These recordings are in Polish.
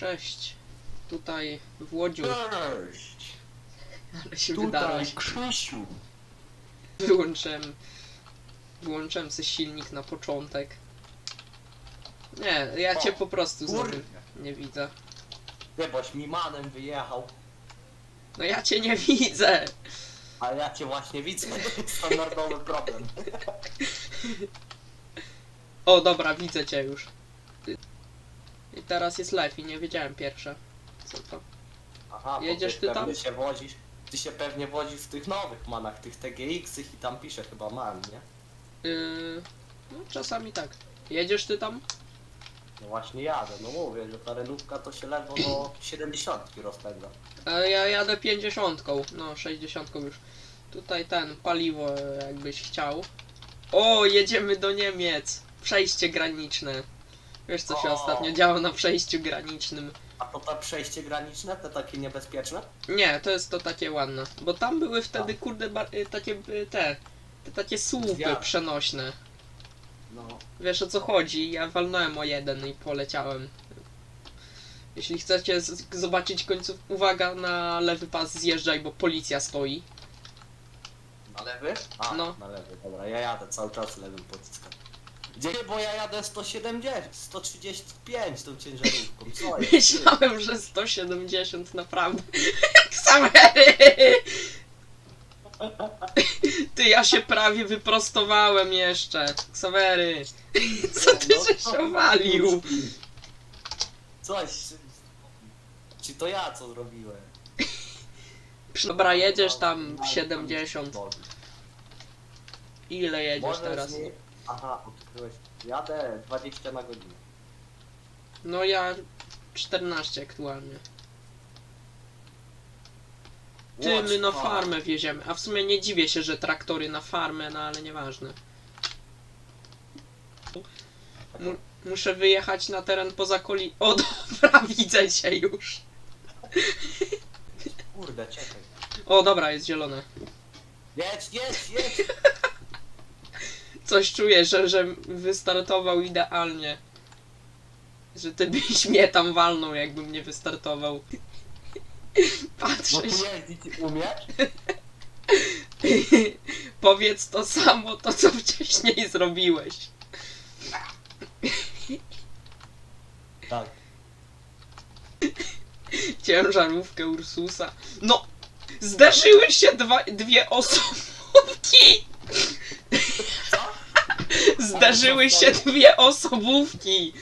Cześć. Tutaj w Łodziu, Cześć! ale się Tutaj. Krzysiu! Wyłączyłem. Wyłączyłem sobie silnik na początek. Nie, ja cię O, po prostu znowu Kurde! nie widzę. Nie, boś mi manem wyjechał, No ja cię nie widzę! ale ja cię właśnie widzę. Standardowy problem. O, dobra, widzę cię już. Teraz jest live i nie wiedziałem pierwsze. Co to? Aha, bo Jedziesz ty pewnie tam? się wodzisz. Ty się pewnie wodzisz w tych nowych manach, tych TGX-ych i tam pisze chyba man, nie? Yy, no czasami tak. Jedziesz ty tam? No właśnie jadę, no mówię, że ta renówka to się ledwo do 70 rozpędza. A ja jadę 50, no 60 już. Tutaj ten, paliwo e, jakbyś chciał. O, jedziemy do Niemiec! Przejście graniczne. Wiesz co się O. ostatnio działo na przejściu granicznym? A to te przejście graniczne, te takie niebezpieczne? Nie, to jest to takie ładne. Bo tam były wtedy kurde y, takie y, te, te takie słupy przenośne. No. Wiesz o co chodzi? Ja walnąłem o jeden i poleciałem. Jeśli chcecie z- zobaczyć końców, uwaga na lewy pas zjeżdżaj, bo policja stoi. Na lewy? A, No. na lewy, dobra, ja jadę cały czas lewym pociskam. Gdzie? Bo ja jadę 170, 135 tą ciężarówką, co jest? Myślałem, że 170 naprawdę. Ksawery! Ty, ja się prawie wyprostowałem jeszcze. Ksawery. Co ty No, żeś to- się walił? Coś. Czy to ja co zrobiłem? Dobra, jedziesz tam w 70. Ile jedziesz teraz? Aha, odkryłeś. Jadę 20 na godzinę. No ja 14 aktualnie. Ty, my na farmę wieziemy. A w sumie nie dziwię się, że traktory na farmę, no ale nieważne. Mu- muszę wyjechać na teren poza koli... O dobra, widzę cię już. Kurde, czekaj. O dobra, jest zielone. Jedź, jedź, jedź! Coś czuję, że, że wystartował idealnie. Że ty byś mnie tam walnął, jakbym nie wystartował. Patrzę się. jeździć umiesz? Powiedz to samo, to co wcześniej zrobiłeś. Tak. Ciężarówkę Ursusa. No! Zdarzyły się dwa, dwie osobówki! Zdarzyły się dwie osobówki!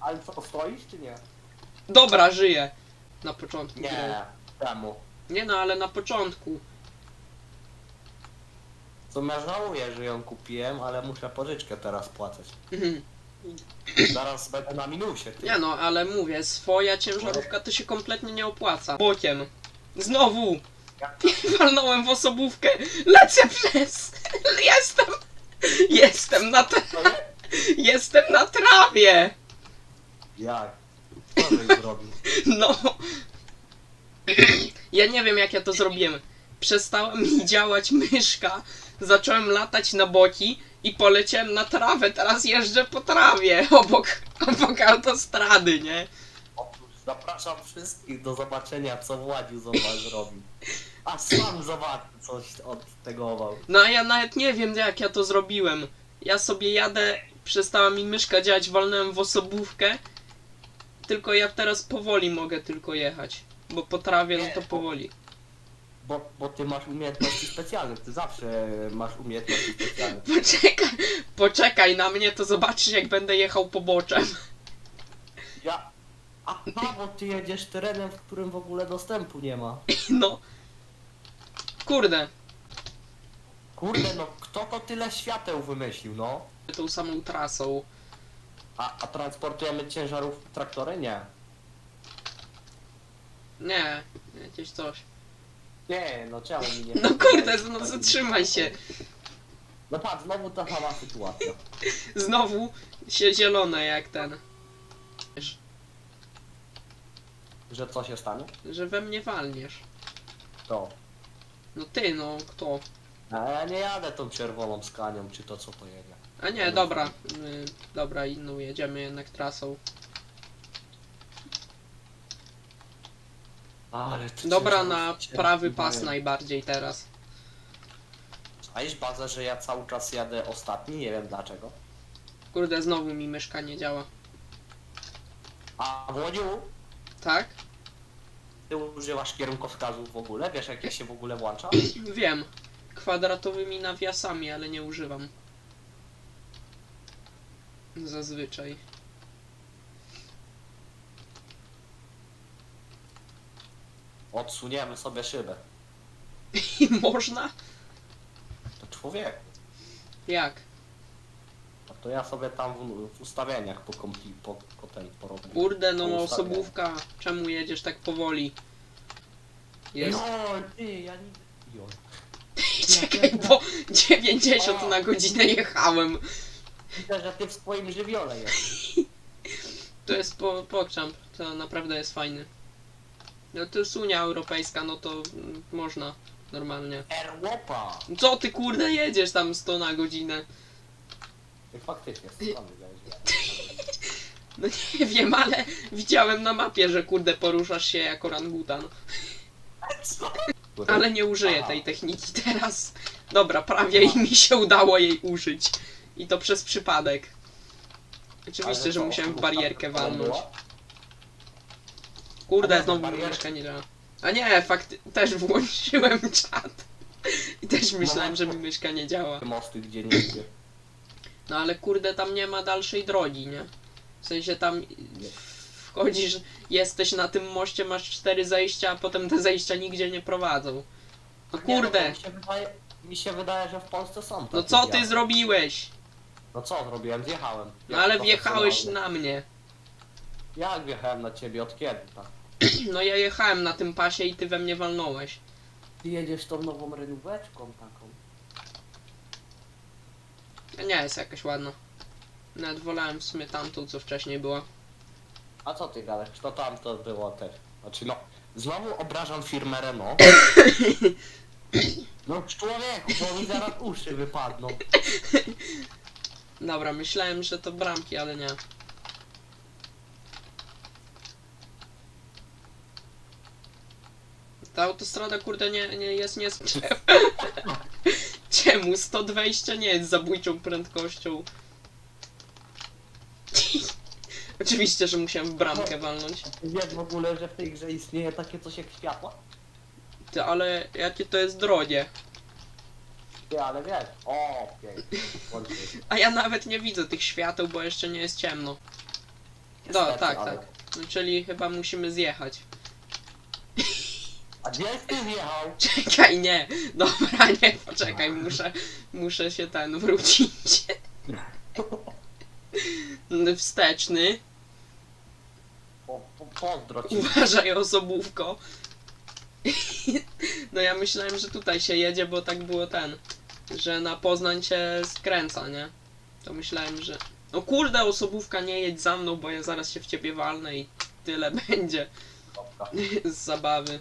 Ale co, stoisz czy nie? Dobra, żyję. Na początku. gry. Nie. Temu. Nie no, ale na początku. Co ja żałuję, że ją kupiłem, ale muszę pożyczkę teraz płacać. Mhm. Zaraz będę na minusie. Ty. Nie no, ale mówię, swoja ciężarówka to się kompletnie nie opłaca. Bokiem. Znowu! Walnąłem w osobówkę! Lecę przez! Jestem! Jestem na tra-? Jestem na trawie! Jak? Co żeś zrobił? No. Ja nie wiem jak ja to zrobiłem. Przestała mi działać myszka, zacząłem latać na boki i poleciałem na trawę. Teraz jeżdżę po trawie obok, obok autostrady, nie? Otóż zapraszam wszystkich do zobaczenia, co Władziu zobacz zrobił. A sam zobacz, coś od tego No a ja nawet nie wiem jak ja to zrobiłem. Ja sobie jadę, przestała mi myszka działać, walnąłem w osobówkę. Tylko ja teraz powoli mogę tylko jechać. Bo po trawie no to powoli. Bo, bo ty masz umiejętności specjalne, ty zawsze masz umiejętności specjalne. Poczekaj, poczekaj na mnie, to zobaczysz jak będę jechał poboczem. Ja... Aha, bo ty jedziesz terenem, w którym w ogóle dostępu nie ma. No. Kurde, Kurde, no kto to tyle świateł wymyślił, no? tą samą trasą. A, a transportujemy ciężarów traktory? Nie. Nie, jakieś coś. Nie, no czemu mi nie... No kurde, no zatrzymaj się. No patrz, znowu ta sama sytuacja. Znowu się zielone jak ten. Wiesz, Że co się stanie? że we mnie walniesz. To. No ty, no kto? A ja nie jadę tą czerwoną skanią, czy to co pojedzie. A nie, dobra. Y, dobra, inną jedziemy jednak trasą. Ale ty Dobra, na prawy pas najbardziej teraz. A iż bazę, że ja cały czas jadę ostatni, nie wiem dlaczego. Kurde, znowu mi myszka nie działa. A Włodziu, Tak? Ty używasz kierunkowskazów w ogóle? Wiesz jak je się w ogóle włącza? Wiem. Kwadratowymi nawiasami, ale nie używam. Zazwyczaj. Odsuniemy sobie szybę. I można? To człowiek. Jak? To ja sobie tam w, w ustawieniach po, kompli, po, po ten porobię. Kurde, no Po ustawieniach. osobówka. Czemu jedziesz tak powoli? Jest. No, ty, ja nie... Jo. Czekaj, bo 90 na godzinę jechałem. Widzę, że ty w swoim żywiole jest. To jest po, pokrzamp, to naprawdę jest fajny. No to jest Unia Europejska, no to mm, można normalnie. Erłopa! Co ty kurde jedziesz tam 100 na godzinę? I faktycznie, skąd wiedziałeś? No nie wiem, ale widziałem na mapie, że kurde poruszasz się jako rangutan. Co? Ale nie użyję Aha. tej techniki teraz. Dobra, prawie i mi się udało jej użyć. I to przez przypadek. Oczywiście, że musiałem w barierkę walnąć. Kurde, znowu mi barierkę- myszka nie działa. A nie, fakt, też włączyłem czat. I też myślałem, że mi myszka nie działa. Mosty gdzie nie idzie. No ale kurde, tam nie ma dalszej drogi, nie? W sensie tam wchodzisz, jesteś na tym moście, masz cztery zejścia, a potem te zejścia nigdzie nie prowadzą. No Nie, no kurde, Mi się, wydaje, mi się wydaje, że w Polsce są takie no co ty zjazdy. zrobiłeś? No co zrobiłem? Zjechałem. No Jak ale wjechałeś na mnie. Jak wjechałem na ciebie? Od kiedy? Tak. No ja jechałem na tym pasie i ty we mnie walnąłeś. Ty jedziesz tą nową renóweczką taką. Nie jest jakaś ładna. Nawet wolałem w sumie tamtą, co wcześniej była. A co ty gadasz? To tam to było też. Znaczy no, znowu obrażam firmę Renault. No człowieku, bo mi zaraz uszy wypadną. Dobra, myślałem, że to bramki, ale nie. Ta autostrada, kurde, nie, nie jest nie Czemu 120 nie jest zabójczą prędkością? Oczywiście, że musiałem w bramkę walnąć. Wiesz w ogóle, że w tej grze istnieje takie coś jak światła? Ty, ale jakie to jest drogie. Ty, ale wiesz. O, pięknie. Włączyłeś. A ja nawet nie widzę tych świateł, bo jeszcze nie jest ciemno. No, Niestety, tak, ale- tak. No, czyli chyba musimy zjechać. Ty wjechał? Czekaj, nie. Dobra, nie, poczekaj, muszę, muszę się ten wrócić. Wsteczny. Po, po, pozdro ci. Uważaj osobówko. No ja myślałem, że tutaj się jedzie, bo tak było ten, że na Poznań się skręca, nie? To myślałem, że... No kurde, osobówka, nie jedź za mną, bo ja zaraz się w ciebie walnę i tyle będzie z zabawy.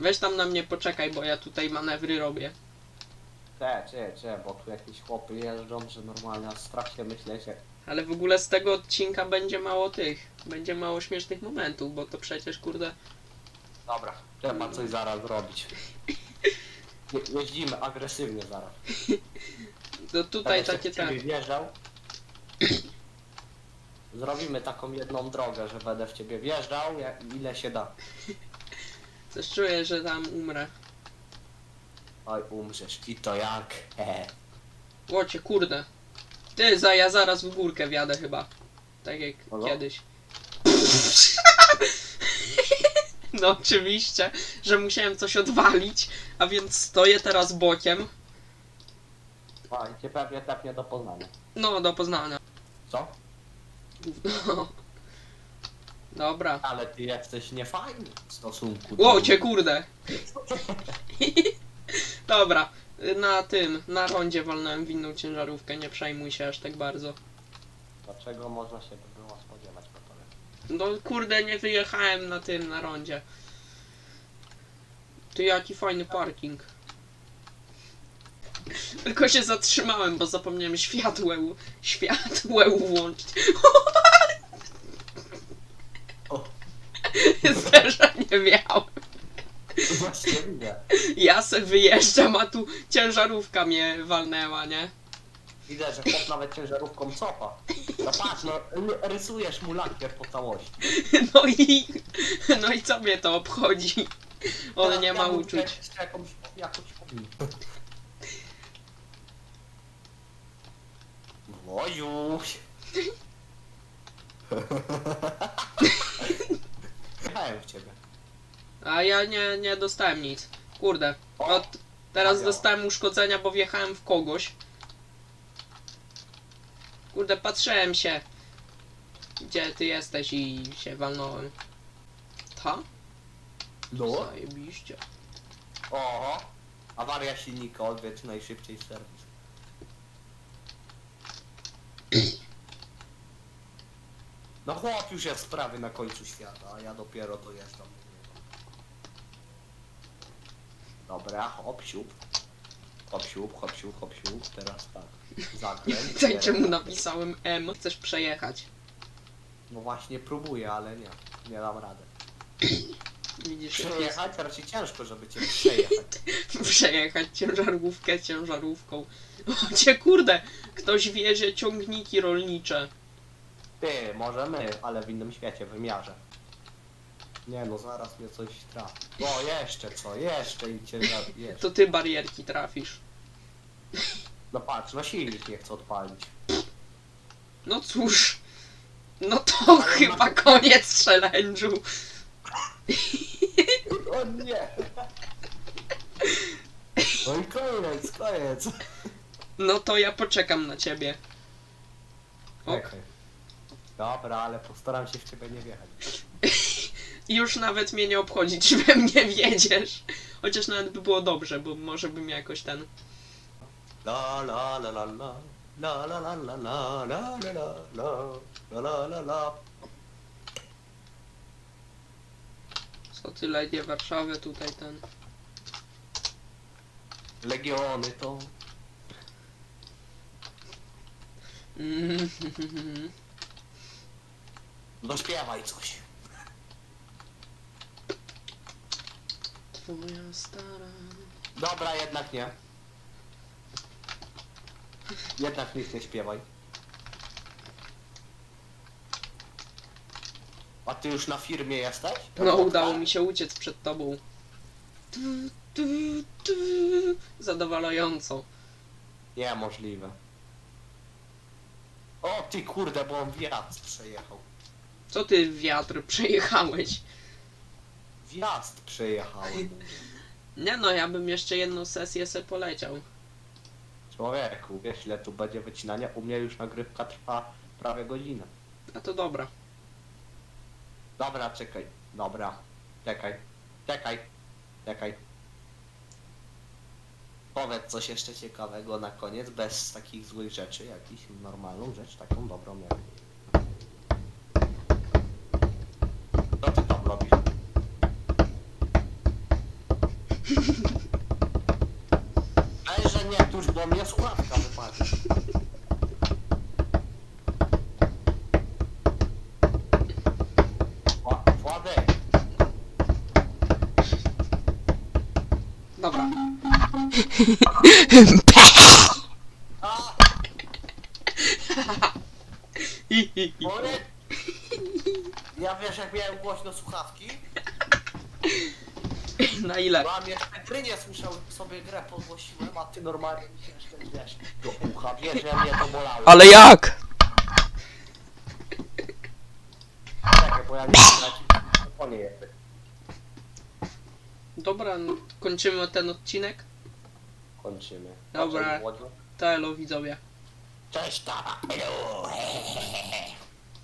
Weź tam na mnie poczekaj, bo ja tutaj manewry robię. Cze, cze, cze, bo tu jakieś chłopy jeżdżą, że normalnie a strach się myślę się. Ale w ogóle z tego odcinka będzie mało tych, będzie mało śmiesznych momentów, bo to przecież kurde... Dobra, trzeba coś zaraz zrobić. Je, jeździmy agresywnie zaraz. To tutaj Będę się takie w ciebie te... wjeżdżał. Zrobimy taką jedną drogę, że będę w ciebie wjeżdżał, jak, ile się da. Coś czuję, że tam umrę. Oj, umrzesz, i to jak? Hehe. Łocie, kurde. Ty, za, ja zaraz w górkę wjadę chyba. Tak jak Halo? kiedyś. No oczywiście, że musiałem coś odwalić, a więc stoję teraz bokiem. I cię pewnie tepnie do Poznania. No, do Poznania. Co? No. Dobra. Ale ty jesteś niefajny w stosunku do... Łocie, kurde. Dobra. Na tym, na rondzie walnąłem w inną ciężarówkę, nie przejmuj się aż tak bardzo. Dlaczego można się by było spodziewać po tobie? No kurde, nie wyjechałem na tym, na rondzie. Ty jaki fajny parking. Tylko się zatrzymałem, bo zapomniałem światłem, światłem włączyć. O. nie wjechałem. Właśnie widzę. Ja se wyjeżdżam, a tu ciężarówka mnie walnęła, nie? Widzę, że chłop nawet ciężarówką cofa. No patrz, no rysujesz mu lakier po całości. No i... No i co mnie to obchodzi? On Teraz nie ma bym uczuć. Jeszcze jakąś, jakąś Wojuś. Jechałem w ciebie. A ja nie, nie dostałem nic. Kurde. Od, teraz dostałem uszkodzenia, bo wjechałem w kogoś. Kurde, patrzyłem się. Gdzie ty jesteś i się walnąłem. Ta? No. Zajebiście. Oho. Awaria silnika, odwiedź najszybciej serwis. No chłop już jest prawie na końcu świata, a ja dopiero dojeżdżam. Dobra, hop siup. Hop siup, hop siup, hop siup. Teraz tak. Zakręt. Tutaj czemu napisałem M? Chcesz przejechać. No właśnie próbuję, ale nie. Nie dam rady. Widzisz, jak Przejechać raczej ciężko, żeby cię przejechać. przejechać ciężarówkę ciężarówką. O cię kurde! Ktoś wiezie ciągniki rolnicze. Ty, może my, ale w innym świecie, wymiarze. Nie no, zaraz mnie coś trafi. O, jeszcze co, jeszcze i cię za- jeszcze. To ty barierki trafisz. No patrz, no silnik nie chce odpalić. No cóż. No to chyba koniec challenge'u. O nie! No i koniec, koniec. No to ja poczekam na ciebie. Ok. Czekaj. Dobra, ale postaram się w ciebie nie wjechać. Już nawet mnie nie obchodzi, czy we mnie wiedziesz. Chociaż nawet by było dobrze, bo może bym jakoś ten... La la la la la. La la la la la la la la la la la la Co ty legie Warszawy tutaj ten... Legiony to... Mm, No śpiewaj coś. Twoja stara... Dobra, jednak nie. Jednak nic nie śpiewaj. A ty już na firmie jesteś? No udało mi się uciec przed tobą. Tu, tu, tu. Zadowalająco. Niemożliwe. O ty kurde, bo on wjazd przejechał. Co ty wiatr przejechałeś? Wjazd przejechałem. Nie no, ja bym jeszcze jedną sesję se poleciał. Człowieku, wiesz ile tu będzie wycinania? U mnie już nagrywka trwa prawie godzinę. A to dobra. Dobra, czekaj. Dobra. Czekaj. Czekaj. Czekaj. Powiedz coś jeszcze ciekawego na koniec, bez takich złych rzeczy, jakiś normalną rzecz, taką dobrą jak... jak to już była moja słuchawka, wypatrz. Władek. Dobra. A, Borek, ja wiesz jak miałem głośno słuchawki? Na ile? Mam jeszcze gry nie słyszał, sobie grę podgłosiłem, a ty normalnie mi się jeszcze wiesz do ucha, wiesz, że mnie to bolało. Ale jak? Czekaj, bo ja nie wiem. Dobra, no, kończymy ten odcinek. Kończymy. Dobra. Cześć, Włodziu. To elo widzowie. Cześć, tata.